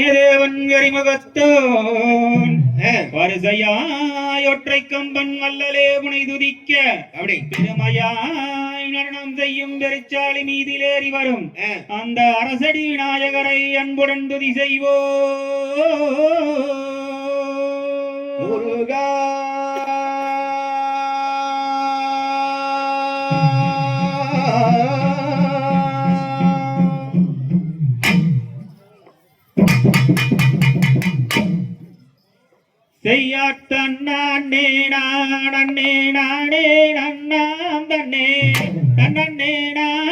தேவன் எரிமுகத்தோன் வருசையாய் ஒற்றை கம்பன் அல்லலே உனை துதிக்க. அப்படி பெருமையாய் நடனம் செய்யும் பெருச்சாலி மீதிலேறி வரும். அந்த அரசடி நாயகரை அன்புடன் துதி செய்வோ. முருகா. Ah செய்யாத்தண்ணே நாடண்ணே நாடே நன்னாந்தண்ணே நன்னே நான்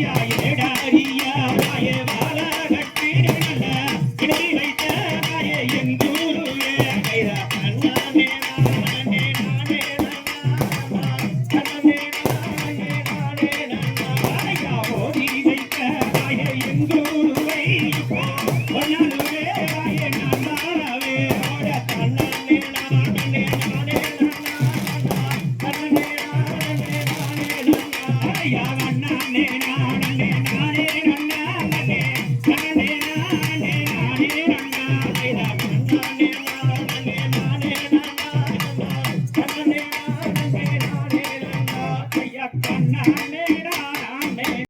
Yeah, I'm not Thank you.